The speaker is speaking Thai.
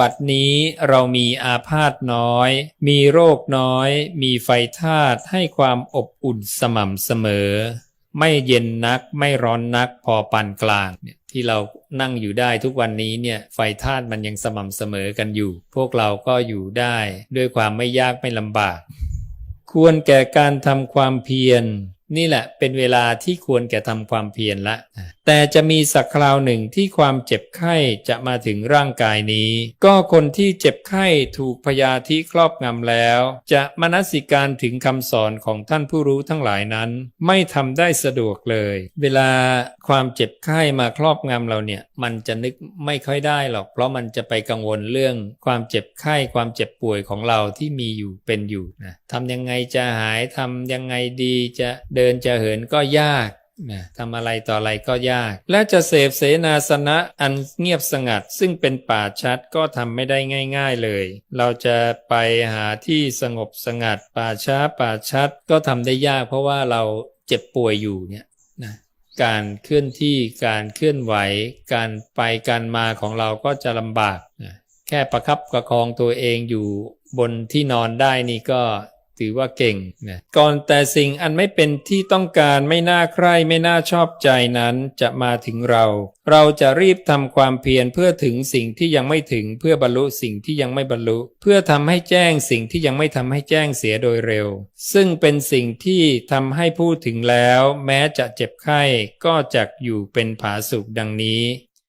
บัดนี้เรามีอาพาธน้อย มีโรคน้อย มีไฟธาตุให้ความอบอุ่นสม่ำเสมอ ไม่เย็นนักไม่ร้อนนักพอปานกลางเนี่ยที่เรานั่งอยู่ได้ทุกวันนี้เนี่ยไฟธาตุมันยังสม่ำเสมอกันอยู่ พวกเราก็อยู่ได้ด้วยความไม่ยากไม่ลำบาก ควรแก่การทำความเพียร นี่แหละเป็นเวลาที่ควรแก่ทำความเพียรละ แต่จะมีสักคราวหนึ่งที่ความเจ็บไข้จะมาถึงร่างกายนี้ ก็คนที่เจ็บไข้ถูกพยาธิครอบงำแล้ว จะมนสิการถึงคำสอนของท่านผู้รู้ทั้งหลายนั้น ไม่ทำได้สะดวกเลย เวลาความเจ็บไข้มาครอบงำเราเนี่ย มันจะนึกไม่ค่อยได้หรอก เพราะมันจะไปกังวลเรื่องความเจ็บไข้ความเจ็บป่วยของเราที่มีอยู่เป็นอยู่นะทำยังไงจะหายทำยังไงดีจะเดินจะเหินก็ยาก นะทำอะไรต่ออะไรก็ยาก และจะเสพเสนาสนะอันเงียบสงัด ซึ่งเป็นป่าชัดก็ทำไม่ได้ง่าย ๆเลย เราจะไปหาที่สงบสงัด ป่าช้าป่าชัดก็ทำได้ยาก เพราะว่าเราเจ็บป่วยอยู่เนี่ยนะการเคลื่อนที่การเคลื่อนไหว การไปการมาของเราก็จะลำบากนะแค่ประคับประคองตัวเองอยู่บนที่นอนได้นี่ก็ ถือว่าเก่งนะก่อนแต่สิ่งอันไม่เป็นที่ต้องการไม่น่าใคร่ไม่น่าชอบใจนั้นจะมาถึงเรา เราจะรีบทำความเพียรเพื่อถึงสิ่งที่ยังไม่ถึงเพื่อบรรลุสิ่งที่ยังไม่บรรลุ เพื่อทำให้แจ้งสิ่งที่ยังไม่ทำให้แจ้งเสียโดยเร็ว ซึ่งเป็นสิ่งที่ทำให้พูดถึงแล้ว แม้จะเจ็บไข้ก็จะอยู่เป็นผาสุกดังนี้